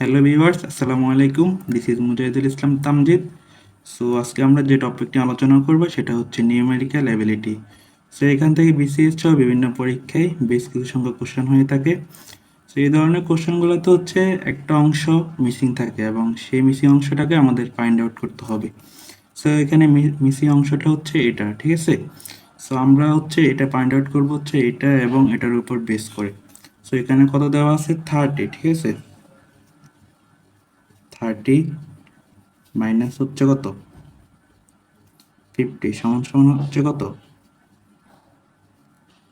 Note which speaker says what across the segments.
Speaker 1: Hello viewers আসসালামু আলাইকুম this is Mujahidul Islam Tamjid so আজকে আমরা যে টপিকটি আলোচনা করব, সেটা হচ্ছে নিউমেরিক্যাল অ্যাবিলিটি সো এখান থেকে বিসিএস সহ বিভিন্ন পরীক্ষায় বেশ কিছু সংখ্যক কোশ্চেন হয়ে থাকে। সো এই ধরনের কোশ্চেনগুলোতে হচ্ছে একটা অংশ মিসিং থাকে এবং সেই মিসিং অংশটাকে আমাদের ফাইন্ড আউট করতে হবে। সো এখানে মিসিং অংশটা হচ্ছে এটা, ঠিক আছে? সো আমরা হচ্ছে এটা ফাইন্ড আউট করব হচ্ছে এটা এবং এটার উপর বেস করে। সো এখানে কত দেওয়া আছে? থার্টি ঠিক আছে? থার্টি মাইনাস হচ্ছে কত? ফিফটি সমান সমান হচ্ছে কত?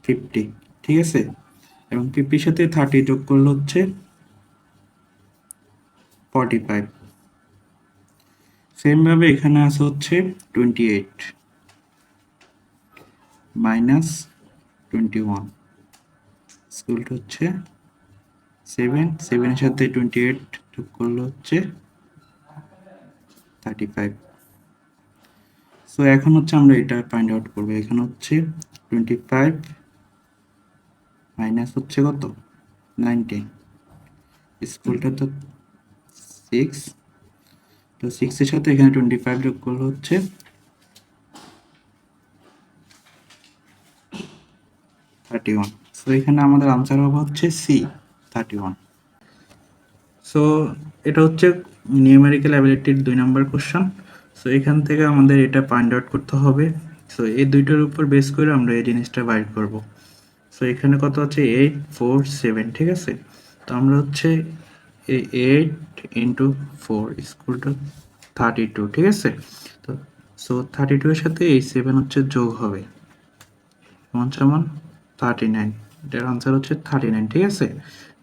Speaker 1: ফিফটি ঠিক আছে? এবং ফিফটির সাথে থার্টি যোগ করলে হচ্ছে ফর্টি ফাইভ সেমভাবে এখানে আছে হচ্ছে twenty eight minus twenty one equal to হচ্ছে সেভেন সেভেনের সাথে টোয়েন্টি এইট যোগ করলে হচ্ছে থার্টি ফাইভ সো এখন হচ্ছে আমরা এটা ফাইন্ড আউট করব। এখানে হচ্ছে টোয়েন্টি ফাইভ মাইনাস হচ্ছে কত? নাইনটিন স্কুলটা তো সিক্স তো সিক্সের সাথে এখানে টোয়েন্টি ফাইভ যোগ করলে হচ্ছে থার্টি ওয়ান সো এখানে আমাদের আনসার হবে হচ্ছে সি থার্টি ওয়ান সো এটা হচ্ছে নিউমেরিক্যাল অ্যাবিলিটির দুই নম্বর কোশ্চেন সো এখান থেকে আমাদের এটা ফাইন্ড আউট করতে হবে। সো এই দুইটার উপর বেস করে আমরা এই জিনিসটা বাইর করব। সো এখানে কত আছে? এইট ফোর সেভেন ঠিক আছে? তো আমরা হচ্ছে এই eight into four equal to thirty two ঠিক আছে? তো সো থার্টি টু এর সাথে এই সেভেন হচ্ছে যোগ হবে। সমান সমান? থার্টি নাইন এটার আনসার হচ্ছে থার্টি নাইন ঠিক আছে?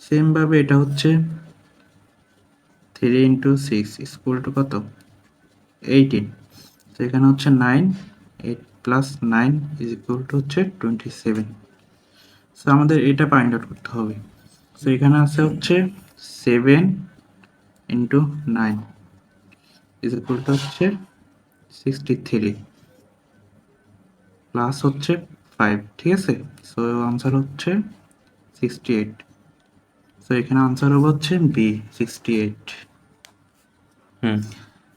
Speaker 1: সেমভাবে এটা হচ্ছে three into six equal to কত? এইটিন তো এখানে হচ্ছে nine eight plus nine is equal to হচ্ছে টোয়েন্টি সেভেন সো আমাদের এটা ফাইন্ড আউট করতে হবে। সো এখানে আছে হচ্ছে seven into nine is equal to হচ্ছে সিক্সটি থ্রি প্লাস হচ্ছে ফাইভ ঠিক আছে? সো আনসার হচ্ছে সিক্সটি এইট সো এখানে আনসার হবে হচ্ছে বি সিক্সটি এইট
Speaker 2: হুম।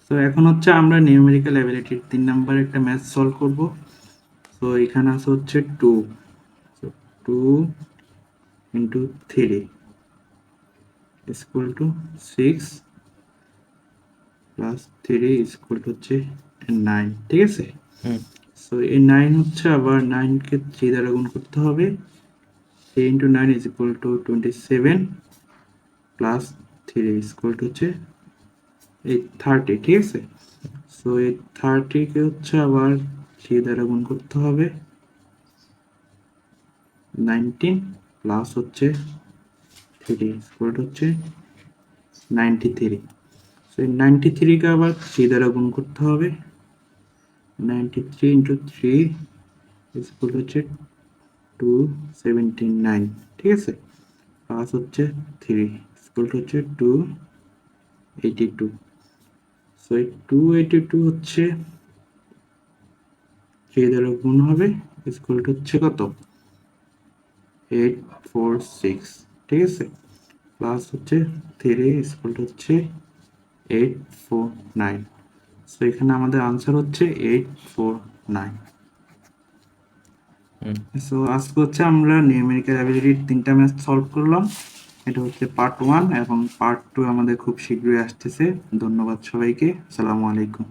Speaker 1: তো এখন হচ্ছে আমরা নিউমেরিক্যাল অ্যাবিলিটির তিন নাম্বার একটা ম্যাথ সলভ করব। তো এখানে আছে হচ্ছে two two into three equal to six plus three equal to হচ্ছে নাইন ঠিক আছে? সো এই নাইন হচ্ছে আবার নাইনকে থ্রি দ্বারা গুণ করতে হবে। Three into nine is equal to twenty seven plus three equal to হচ্ছে এই থার্টি ঠিক আছে? সো এই থার্টিকে হচ্ছে আবার থ্রি দ্বারা গুণ করতে হবে। নাইনটিন প্লাস হচ্ছে থ্রি ইকুয়াল হচ্ছে নাইনটি থ্রি সো এই নাইনটি থ্রিকে আবার থ্রি দ্বারা গুণ করতে হবে। Ninety three into three equal হচ্ছে টু সেভেন্টি নাইন ঠিক আছে? প্লাস হচ্ছে থ্রি ইকুয়াল হচ্ছে টু এইটি টু সো এই টু এইটি টু হচ্ছে থ্রি দ্বারা গুণ হবে ইকুয়াল হচ্ছে কত? এইট ফোর সিক্স ঠিক আছে? প্লাস হচ্ছে থ্রি ইকুয়াল হচ্ছে এইট ফোর নাইন সো এখানে আমাদের আনসার হচ্ছে এইট ফোর নাইন সো আজকে হচ্ছে আমরা নিউমেরিক্যাল অ্যাবিলিটির তিনটা ম্যাথ সলভ করলাম। এটা হচ্ছে পার্ট ওয়ান এবং পার্ট টু আমাদের খুব শীঘ্রই আসতেছে। ধন্যবাদ সবাইকে। আসসালামু আলাইকুম।